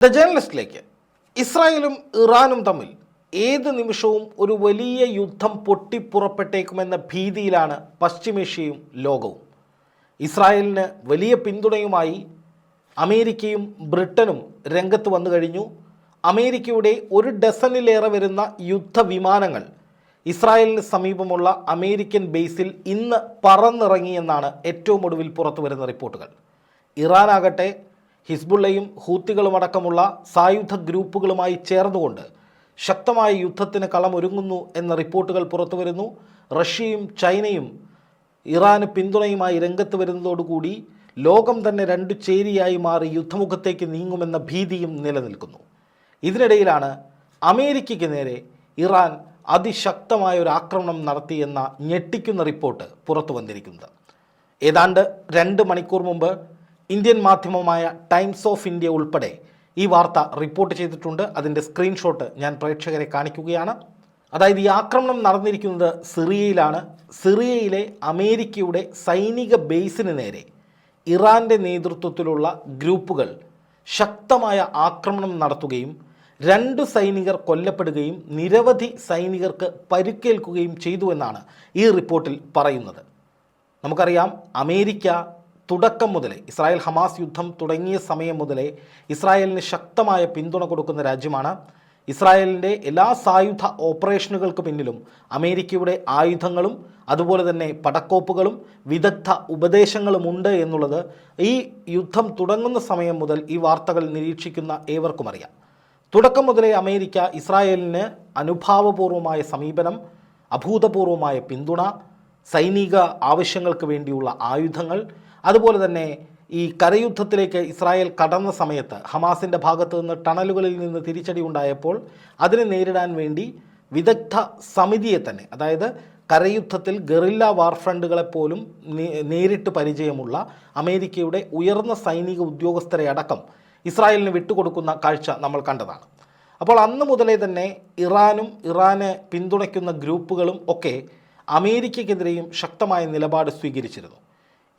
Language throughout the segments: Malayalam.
ദ ജേർണലിസ്റ്റിലേക്ക് ഇസ്രായേലും ഇറാനും തമ്മിൽ ഏത് നിമിഷവും ഒരു വലിയ യുദ്ധം പൊട്ടിപ്പുറപ്പെട്ടേക്കുമെന്ന ഭീതിയിലാണ് പശ്ചിമേഷ്യയും ലോകവും. ഇസ്രായേലിന് വലിയ പിന്തുണയുമായി അമേരിക്കയും ബ്രിട്ടനും രംഗത്ത് വന്നു കഴിഞ്ഞു. അമേരിക്കയുടെ ഒരു ഡസനിലേറെ വരുന്ന യുദ്ധവിമാനങ്ങൾ ഇസ്രായേലിന് സമീപമുള്ള അമേരിക്കൻ ബേസിൽ ഇന്ന് പറന്നിറങ്ങിയെന്നാണ് ഏറ്റവും ഒടുവിൽ പുറത്തു വരുന്ന റിപ്പോർട്ടുകൾ. ഇറാനാകട്ടെ ഹിസ്ബുള്ളയും ഹൂത്തികളുമടക്കമുള്ള സായുധ ഗ്രൂപ്പുകളുമായി ചേർന്നുകൊണ്ട് ശക്തമായ യുദ്ധത്തിന് കളമൊരുങ്ങുന്നു എന്ന റിപ്പോർട്ടുകൾ പുറത്തുവരുന്നു. റഷ്യയും ചൈനയും ഇറാന് പിന്തുണയുമായി രംഗത്ത് വരുന്നതോടുകൂടി ലോകം തന്നെ രണ്ടു ചേരിയായി മാറി യുദ്ധമുഖത്തേക്ക് നീങ്ങുമെന്ന ഭീതിയും നിലനിൽക്കുന്നു. ഇതിനിടയിലാണ് അമേരിക്കയ്ക്ക് നേരെ ഇറാൻ അതിശക്തമായ ഒരു ആക്രമണം നടത്തിയെന്ന ഞെട്ടിക്കുന്ന റിപ്പോർട്ട് പുറത്തു വന്നിരിക്കുന്നത് ഏതാണ്ട് രണ്ട് മണിക്കൂർ മുമ്പ് ഇന്ത്യൻ മാധ്യമമായ ടൈംസ് ഓഫ് ഇന്ത്യ ഉൾപ്പെടെ ഈ വാർത്ത റിപ്പോർട്ട് ചെയ്തിട്ടുണ്ട്. അതിന്റെ സ്ക്രീൻഷോട്ട് ഞാൻ പ്രേക്ഷകരെ കാണിക്കുകയാണ്. അതായത് ഈ ആക്രമണം നടന്നിരിക്കുന്നത് സിറിയയിലാണ്. സിറിയയിലെ അമേരിക്കയുടെ സൈനിക ബേസിന് നേരെ ഇറാന്റെ നേതൃത്വത്തിലുള്ള ഗ്രൂപ്പുകൾ ശക്തമായ ആക്രമണം നടത്തുകയും രണ്ട് സൈനികർ കൊല്ലപ്പെടുകയും നിരവധി സൈനികർക്ക് പരുക്കേൽക്കുകയും ചെയ്തുവെന്നാണ് ഈ റിപ്പോർട്ടിൽ പറയുന്നത്. നമുക്കറിയാം അമേരിക്ക തുടക്കം മുതലേ ഇസ്രായേൽ ഹമാസ് യുദ്ധം തുടങ്ങിയ സമയം മുതലേ ഇസ്രായേലിന് ശക്തമായ പിന്തുണ കൊടുക്കുന്ന രാജ്യമാണ്. ഇസ്രായേലിന്റെ എല്ലാ സായുധ ഓപ്പറേഷനുകൾക്ക് പിന്നിലും അമേരിക്കയുടെ ആയുധങ്ങളും അതുപോലെ തന്നെ പടക്കോപ്പുകളും വിദഗ്ധ ഉപദേശങ്ങളുമുണ്ട് എന്നുള്ളത് ഈ യുദ്ധം തുടങ്ങുന്ന സമയം മുതൽ ഈ വാർത്തകൾ നിരീക്ഷിക്കുന്ന ഏവർക്കും അറിയാം. തുടക്കം മുതലേ അമേരിക്ക ഇസ്രായേലിന് അനുഭാവപൂർവമായ സമീപനം അഭൂതപൂർവമായ പിന്തുണ സൈനിക ആവശ്യങ്ങൾക്ക് വേണ്ടിയുള്ള ആയുധങ്ങൾ അതുപോലെ തന്നെ ഈ കരയുദ്ധത്തിലേക്ക് ഇസ്രായേൽ കടന്ന സമയത്ത് ഹമാസിന്റെ ഭാഗത്തു നിന്ന് ടണലുകളിൽ നിന്ന് തിരിച്ചടി ഉണ്ടായപ്പോൾ അതിനെ നേരിടാൻ വേണ്ടി വിദഗ്ധ സമിതിയെ തന്നെ അതായത് കരയുദ്ധത്തിൽ ഗറില്ല വാർഫ്രണ്ടുകളെ പോലും നേരിട്ട് പരിചയമുള്ള അമേരിക്കയുടെ ഉയർന്ന സൈനിക ഉദ്യോഗസ്ഥരെ അടക്കം ഇസ്രായേലിന് വിട്ടുകൊടുക്കുന്ന കാഴ്ച നമ്മൾ കണ്ടതാണ്. അപ്പോൾ അന്ന് മുതലേ തന്നെ ഇറാനും ഇറാനെ പിന്തുണയ്ക്കുന്ന ഗ്രൂപ്പുകളും ഒക്കെ അമേരിക്കയ്ക്കെതിരെയും ശക്തമായ നിലപാട് സ്വീകരിച്ചിരുന്നു.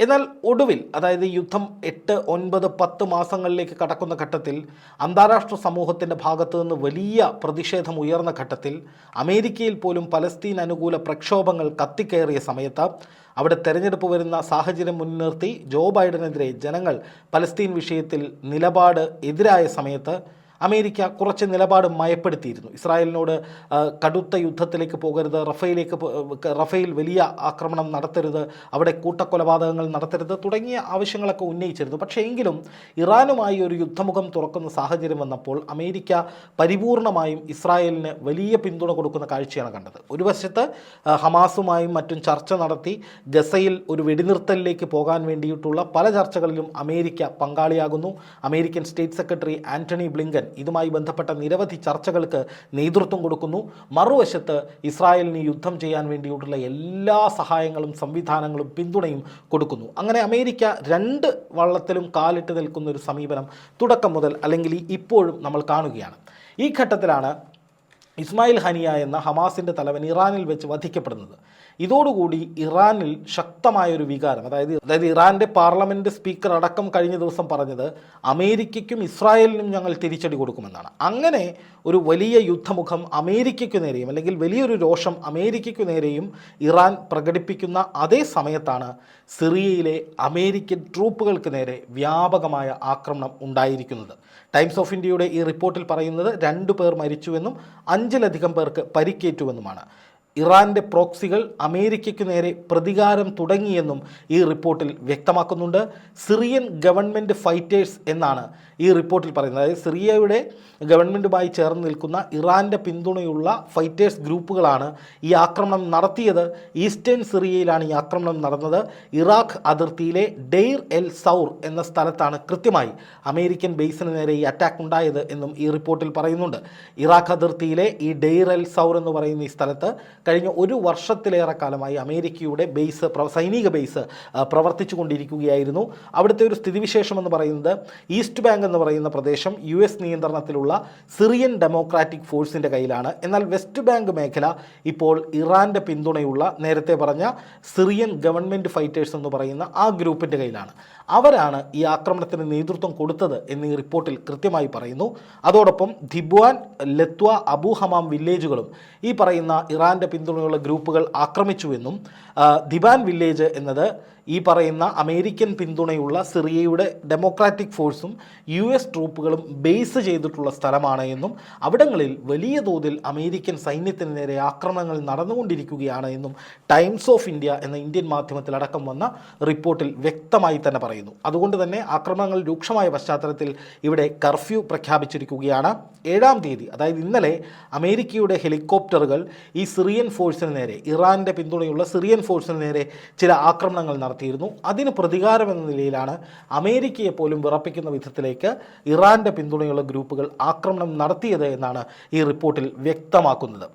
എന്നാൽ ഒടുവിൽ അതായത് യുദ്ധം എട്ട് ഒൻപത് പത്ത് മാസങ്ങളിലേക്ക് കടക്കുന്ന ഘട്ടത്തിൽ അന്താരാഷ്ട്ര സമൂഹത്തിന്റെ ഭാഗത്തു നിന്ന് വലിയ പ്രതിഷേധം ഉയർന്ന ഘട്ടത്തിൽ അമേരിക്കയിൽ പോലും പലസ്തീൻ അനുകൂല പ്രക്ഷോഭങ്ങൾ കത്തിക്കയറിയ സമയത്ത് അവിടെ തെരഞ്ഞെടുപ്പ് വരുന്ന സാഹചര്യം മുൻനിർത്തി ജോ ബൈഡനെതിരെ ജനങ്ങൾ പലസ്തീൻ വിഷയത്തിൽ നിലപാട് എതിരായ സമയത്ത് അമേരിക്ക കുറച്ച് നിലപാട് മയപ്പെടുത്തിയിരുന്നു. ഇസ്രായേലിനോട് കടുത്ത യുദ്ധത്തിലേക്ക് പോകരുത് റഫേലേക്ക് റഫേൽ വലിയ ആക്രമണം നടത്തരുത് അവിടെ കൂട്ടക്കൊലപാതകങ്ങൾ നടത്തരുത് തുടങ്ങിയ ആവശ്യങ്ങളൊക്കെ ഉന്നയിച്ചിരുന്നു. പക്ഷേ എങ്കിലും ഇറാനുമായി ഒരു യുദ്ധമുഖം തുറക്കുന്ന സാഹചര്യം വന്നപ്പോൾ അമേരിക്ക പരിപൂർണമായും ഇസ്രായേലിന് വലിയ പിന്തുണ കൊടുക്കുന്ന കാഴ്ചയാണ് കണ്ടത്. ഒരു വശത്ത് ഹമാസുമായും മറ്റും ചർച്ച നടത്തി ഗസയിൽ ഒരു വെടിനിർത്തലിലേക്ക് പോകാൻ വേണ്ടിയിട്ടുള്ള പല ചർച്ചകളിലും America പങ്കാളിയാകുന്നു. American state secretary Antony Blinken ഇതുമായി ബന്ധപ്പെട്ട നിരവധി ചർച്ചകൾക്ക് നേതൃത്വം കൊടുക്കുന്നു. മറുവശത്ത് ഇസ്രായേലിന് യുദ്ധം ചെയ്യാൻ വേണ്ടിയിട്ടുള്ള എല്ലാ സഹായങ്ങളും സംവിധാനങ്ങളും പിന്തുണയും കൊടുക്കുന്നു. അങ്ങനെ അമേരിക്ക രണ്ട് വള്ളത്തിലും കാലിട്ട് നിൽക്കുന്ന ഒരു സമീപനം തുടക്കം മുതൽ അല്ലെങ്കിൽ ഇപ്പോഴും നമ്മൾ കാണുകയാണ്. ഈ ഘട്ടത്തിലാണ് ഇസ്മായിൽ ഹനിയ എന്ന ഹമാസിന്റെ തലവൻ ഇറാനിൽ വെച്ച് വധിക്കപ്പെടുന്നത്. ഇതോടുകൂടി ഇറാനിൽ ശക്തമായൊരു വികാരം അതായത് അതായത് ഇറാന്റെ പാർലമെന്റ് സ്പീക്കർ അടക്കം കഴിഞ്ഞ ദിവസം പറഞ്ഞത് അമേരിക്കയ്ക്കും ഇസ്രായേലിനും ഞങ്ങൾ തിരിച്ചടി കൊടുക്കുമെന്നാണ്. അങ്ങനെ ഒരു വലിയ യുദ്ധമുഖം അമേരിക്കയ്ക്കു നേരെയും അല്ലെങ്കിൽ വലിയൊരു രോഷം അമേരിക്കയ്ക്കു നേരെയും ഇറാൻ പ്രകടിപ്പിക്കുന്ന അതേ സമയത്താണ് സിറിയയിലെ അമേരിക്കൻ ട്രൂപ്പുകൾക്ക് നേരെ വ്യാപകമായ ആക്രമണം ഉണ്ടായിരിക്കുന്നത്. ടൈംസ് ഓഫ് ഇന്ത്യയുടെ ഈ റിപ്പോർട്ടിൽ പറയുന്നത് രണ്ടു പേർ മരിച്ചുവെന്നും അഞ്ചിലധികം പേർക്ക് പരിക്കേറ്റുവെന്നുമാണ്. ഇറാന്റെ പ്രോക്സികൾ അമേരിക്കയ്ക്കു നേരെ പ്രതികാരം തുടങ്ങിയെന്നും ഈ റിപ്പോർട്ടിൽ വ്യക്തമാക്കുന്നുണ്ട്. സിറിയൻ ഗവൺമെന്റ് ഫൈറ്റേഴ്സ് എന്നാണ് ഈ റിപ്പോർട്ടിൽ പറയുന്നത്. അതായത് സിറിയയുടെ ഗവൺമെന്റുമായി ചേർന്ന് നിൽക്കുന്ന ഇറാന്റെ പിന്തുണയുള്ള ഫൈറ്റേഴ്സ് ഗ്രൂപ്പുകളാണ് ഈ ആക്രമണം നടത്തിയത്. ഈസ്റ്റേൺ സിറിയയിലാണ് ഈ ആക്രമണം നടന്നത്. ഇറാഖ് അതിർത്തിയിലെ ഡെയ്ർ എൽ സൗർ എന്ന സ്ഥലത്താണ് കൃത്യമായി അമേരിക്കൻ ബേസിന് നേരെ ഈ അറ്റാക്ക് ഉണ്ടായത് എന്നും ഈ റിപ്പോർട്ടിൽ പറയുന്നുണ്ട്. ഇറാഖ് അതിർത്തിയിലെ ഈ ഡെയ്ർ എൽ സൗർ എന്ന് പറയുന്ന ഈ സ്ഥലത്ത് കഴിഞ്ഞ ഒരു വർഷത്തിലേറെ കാലമായി അമേരിക്കയുടെ ബേസ് സൈനിക ബേസ് പ്രവർത്തിച്ചു കൊണ്ടിരിക്കുകയായിരുന്നു അവിടുത്തെ ഒരു സ്ഥിതിവിശേഷം എന്ന് പറയുന്നത് ഈസ്റ്റ് ബാങ്ക് എന്ന് പറയുന്ന പ്രദേശം യു എസ് നിയന്ത്രണത്തിലുള്ള സിറിയൻ ഡെമോക്രാറ്റിക് ഫോഴ്സിന്റെ കയ്യിലാണ്. എന്നാൽ വെസ്റ്റ് ബാങ്ക് മേഖല ഇപ്പോൾ ഇറാന്റെ പിന്തുണയുള്ള നേരത്തെ പറഞ്ഞ സിറിയൻ ഗവൺമെന്റ് ഫൈറ്റേഴ്സ് എന്ന് പറയുന്ന ആ ഗ്രൂപ്പിന്റെ കയ്യിലാണ്. അവരാണ് ഈ ആക്രമണത്തിന് നേതൃത്വം കൊടുത്തത് എന്ന് ഈ റിപ്പോർട്ടിൽ കൃത്യമായി പറയുന്നു. അതോടൊപ്പം ധിബ്വാൻ ലത്വ അബു ഹമാം വില്ലേജുകളും ഈ പറയുന്ന ഇറാന്റെ പിന്തുണയുള്ള ഗ്രൂപ്പുകൾ ആക്രമിച്ചുവെന്നും ധിബാൻ വില്ലേജ് എന്നത് ഈ പറയുന്ന അമേരിക്കൻ പിന്തുണയുള്ള സിറിയയുടെ ഡെമോക്രാറ്റിക് ഫോഴ്സും യു എസ് ട്രൂപ്പുകളും ബേസ് ചെയ്തിട്ടുള്ള സ്ഥലമാണ് എന്നും അവിടങ്ങളിൽ വലിയ തോതിൽ അമേരിക്കൻ സൈന്യത്തിന് നേരെ ആക്രമണങ്ങൾ നടന്നുകൊണ്ടിരിക്കുകയാണ് എന്നും ടൈംസ് ഓഫ് ഇന്ത്യ എന്ന ഇന്ത്യൻ മാധ്യമത്തിൽ അടക്കം വന്ന റിപ്പോർട്ടിൽ വ്യക്തമായി തന്നെ പറയുന്നു. അതുകൊണ്ട് തന്നെ ആക്രമണങ്ങൾ രൂക്ഷമായ പശ്ചാത്തലത്തിൽ ഇവിടെ കർഫ്യൂ പ്രഖ്യാപിച്ചിരിക്കുകയാണ്. ഏഴാം തീയതി അതായത് ഇന്നലെ അമേരിക്കയുടെ ഹെലികോപ്റ്ററുകൾ ഈ സിറിയൻ ഫോഴ്സിന് നേരെ ഇറാന്റെ പിന്തുണയുള്ള സിറിയൻ ഫോഴ്സിന് നേരെ ചില ആക്രമണങ്ങൾ നടത്തിയിരുന്നു. അതിന് പ്രതികാരം എന്ന നിലയിലാണ് അമേരിക്കയെ പോലും വിറപ്പിക്കുന്ന വിധത്തിലേക്ക് ഇറാന്റെ പിന്തുണയുള്ള ഗ്രൂപ്പുകൾ ആക്രമണം നടത്തിയത് എന്നാണ് ഈ റിപ്പോർട്ടിൽ വ്യക്തമാക്കുന്നത്.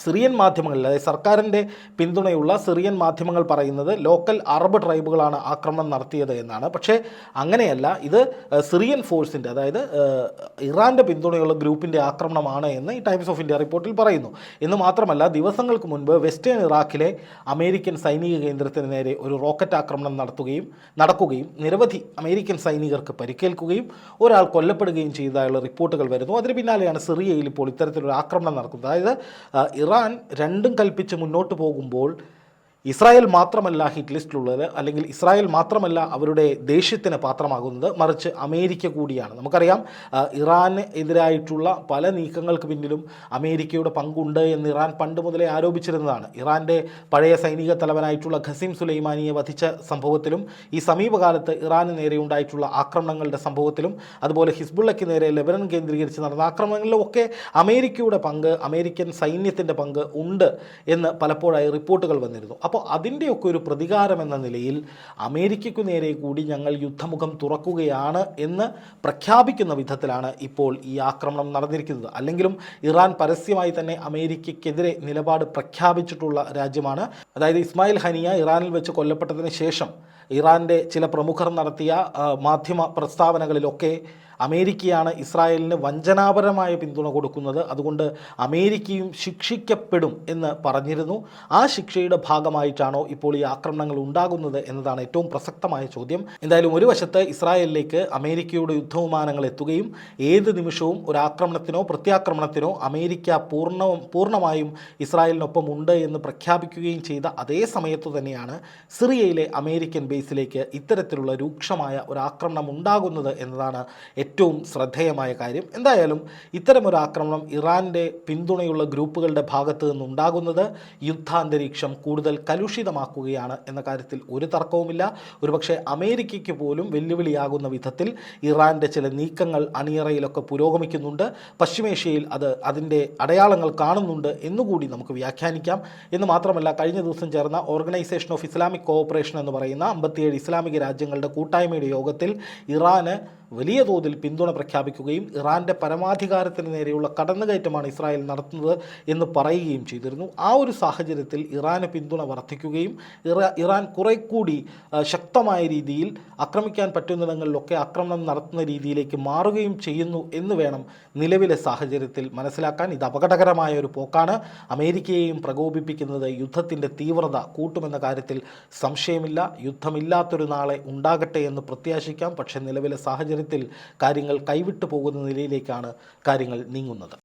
സിറിയൻ മാധ്യമങ്ങളിൽ അതായത് സർക്കാരിന്റെ പിന്തുണയുള്ള സിറിയൻ മാധ്യമങ്ങൾ പറയുന്നത് ലോക്കൽ അറബ് ട്രൈബുകളാണ് ആക്രമണം നടത്തിയത് എന്നാണ്. പക്ഷേ അങ്ങനെയല്ല. ഇത് സിറിയൻ ഫോഴ്സിന്റെ അതായത് ഇറാന്റെ പിന്തുണയുള്ള ഗ്രൂപ്പിന്റെ ആക്രമണമാണ് എന്ന് ഈ ടൈംസ് ഓഫ് ഇന്ത്യ റിപ്പോർട്ടിൽ പറയുന്നു. എന്ന് മാത്രമല്ല ദിവസങ്ങൾക്ക് മുൻപ് വെസ്റ്റേൺ ഇറാഖിലെ അമേരിക്കൻ സൈനിക കേന്ദ്രത്തിന് നേരെ ഒരു റോക്കറ്റ് ആക്രമണം നടത്തുകയും നടക്കുകയും നിരവധി അമേരിക്കൻ സൈനികർക്ക് പരിക്കേൽക്കുകയും ഒരാൾ കൊല്ലപ്പെടുകയും ചെയ്തതായുള്ള റിപ്പോർട്ടുകൾ വരുന്നു. അതിന് പിന്നാലെയാണ് സിറിയയിൽ ഇപ്പോൾ ഇത്തരത്തിലൊരു ആക്രമണം നടക്കുന്നത്. അതായത് ഇറാൻ രണ്ടും കൽപ്പിച്ച് മുന്നോട്ട് പോകുമ്പോൾ ഇസ്രായേൽ മാത്രമല്ല ഹിറ്റ് ലിസ്റ്റിലുള്ളത് അല്ലെങ്കിൽ ഇസ്രായേൽ മാത്രമല്ല അവരുടെ ദേഷ്യത്തിന് പാത്രമാകുന്നത് മറിച്ച് അമേരിക്ക കൂടിയാണ്. നമുക്കറിയാം ഇറാന് എതിരായിട്ടുള്ള പല നീക്കങ്ങൾക്ക് പിന്നിലും അമേരിക്കയുടെ പങ്കുണ്ട് എന്ന് ഇറാൻ പണ്ട് മുതലേ ആരോപിച്ചിരുന്നതാണ്. ഇറാന്റെ പഴയ സൈനിക തലവനായിട്ടുള്ള ഖസീം സുലൈമാനിയെ വധിച്ച സംഭവത്തിലും ഈ സമീപകാലത്ത് ഇറാന് നേരെ ഉണ്ടായിട്ടുള്ള ആക്രമണങ്ങളുടെ സംഭവത്തിലും അതുപോലെ ഹിസ്ബുള്ളയ്ക്ക് നേരെ ലെബനൻ കേന്ദ്രീകരിച്ച് നടന്ന ആക്രമണങ്ങളിലും ഒക്കെ അമേരിക്കയുടെ പങ്ക് അമേരിക്കൻ സൈന്യത്തിന്റെ പങ്ക് ഉണ്ട് എന്ന് പലപ്പോഴായി റിപ്പോർട്ടുകൾ വന്നിരുന്നു. അപ്പോൾ അതിന്റെയൊക്കെ ഒരു പ്രതികാരം എന്ന നിലയിൽ അമേരിക്കയ്ക്കു നേരെ കൂടി ഞങ്ങൾ യുദ്ധമുഖം തുറക്കുകയാണ് എന്ന് പ്രഖ്യാപിക്കുന്ന വിധത്തിലാണ് ഇപ്പോൾ ഈ ആക്രമണം നടന്നിരിക്കുന്നത്. അല്ലെങ്കിലും ഇറാൻ പരസ്യമായി തന്നെ അമേരിക്കയ്ക്കെതിരെ നിലപാട് പ്രഖ്യാപിച്ചിട്ടുള്ള രാജ്യമാണ്. അതായത് ഇസ്മായിൽ ഹനിയ ഇറാനിൽ വെച്ച് കൊല്ലപ്പെട്ടതിന് ശേഷം ഇറാന്റെ ചില പ്രമുഖർ നടത്തിയ മാധ്യമ പ്രസ്താവനകളിലൊക്കെ അമേരിക്കയാണ് ഇസ്രായേലിന് വഞ്ചനാപരമായ പിന്തുണ കൊടുക്കുന്നത്. അതുകൊണ്ട് അമേരിക്കയും ശിക്ഷിക്കപ്പെടും എന്ന് പറഞ്ഞിരുന്നു. ആ ശിക്ഷയുടെ ഭാഗമായിട്ടാണോ ഇപ്പോൾ ഈ ആക്രമണങ്ങൾ ഉണ്ടാകുന്നത് എന്നതാണ് ഏറ്റവും പ്രസക്തമായ ചോദ്യം. എന്തായാലും ഒരു വശത്ത് ഇസ്രായേലിലേക്ക് അമേരിക്കയുടെ യുദ്ധവിമാനങ്ങൾ എത്തുകയും ഏത് നിമിഷവും ഒരു ആക്രമണത്തിനോ പ്രത്യാക്രമണത്തിനോ അമേരിക്ക പൂർണവും പൂർണമായും ഇസ്രായേലിനൊപ്പം ഉണ്ട് എന്ന് പ്രഖ്യാപിക്കുകയും ചെയ്ത അതേ സമയത്ത് തന്നെയാണ് സിറിയയിലെ അമേരിക്കൻ ബേസിലേക്ക് ഇത്തരത്തിലുള്ള രൂക്ഷമായ ഒരു ആക്രമണം ഉണ്ടാകുന്നത് എന്നതാണ് ഏറ്റവും ശ്രദ്ധേയമായ കാര്യം എന്തായാലും ഇത്തരമൊരു ആക്രമണം ഇറാന്റെ പിന്തുണയുള്ള ഗ്രൂപ്പുകളുടെ ഭാഗത്ത് നിന്നുണ്ടാകുന്നത് യുദ്ധാന്തരീക്ഷം കൂടുതൽ കലുഷിതമാക്കുകയാണ് എന്ന കാര്യത്തിൽ ഒരു തർക്കവുമില്ല. ഒരുപക്ഷെ അമേരിക്കയ്ക്ക് പോലും വെല്ലുവിളിയാകുന്ന വിധത്തിൽ ഇറാന്റെ ചില നീക്കങ്ങൾ അണിയറയിലൊക്കെ പുരോഗമിക്കുന്നുണ്ട്. പശ്ചിമേഷ്യയിൽ അത് അതിന്റെ അടയാളങ്ങൾ കാണുന്നുണ്ട് എന്നുകൂടി നമുക്ക് വ്യാഖ്യാനിക്കാം. എന്ന് മാത്രമല്ല കഴിഞ്ഞ ദിവസം ചേർന്ന ഓർഗനൈസേഷൻ ഓഫ് ഇസ്ലാമിക് കോഓപ്പറേഷൻ എന്ന് പറയുന്ന അമ്പത്തിയേഴ് ഇസ്ലാമിക രാജ്യങ്ങളുടെ കൂട്ടായ്മയുടെ യോഗത്തിൽ ഇറാന് വലിയ തോതിൽ പിന്തുണ പ്രഖ്യാപിക്കുകയും ഇറാന്റെ പരമാധികാരത്തിന് നേരെയുള്ള കടന്നുകയറ്റമാണ് ഇസ്രായേൽ നടത്തുന്നത് എന്ന് പറയുകയും ചെയ്തിരുന്നു. ആ ഒരു സാഹചര്യത്തിൽ ഇറാന് പിന്തുണ വർദ്ധിക്കുകയും ഇറാ ഇറാൻ കുറെ കൂടി ശക്തമായ രീതിയിൽ ആക്രമിക്കാൻ പറ്റുന്നിടങ്ങളിലൊക്കെ ആക്രമണം നടത്തുന്ന രീതിയിലേക്ക് മാറുകയും ചെയ്യുന്നു എന്ന് വേണം നിലവിലെ സാഹചര്യത്തിൽ മനസ്സിലാക്കാൻ. ഇത് അപകടകരമായ ഒരു പോക്കാണ്. അമേരിക്കയെയും പ്രകോപിപ്പിക്കുന്നത് യുദ്ധത്തിന്റെ തീവ്രത കൂട്ടുമെന്ന കാര്യത്തിൽ സംശയമില്ല. യുദ്ധമില്ലാത്തൊരു നാളെ ഉണ്ടാകട്ടെ എന്ന് പ്രത്യാശിക്കാം. പക്ഷേ നിലവിലെ സാഹചര്യത്തിൽ കാര്യങ്ങൾ കൈവിട്ടു പോകുന്ന നിലയിലേക്കാണ് കാര്യങ്ങൾ നീങ്ങുന്നത്.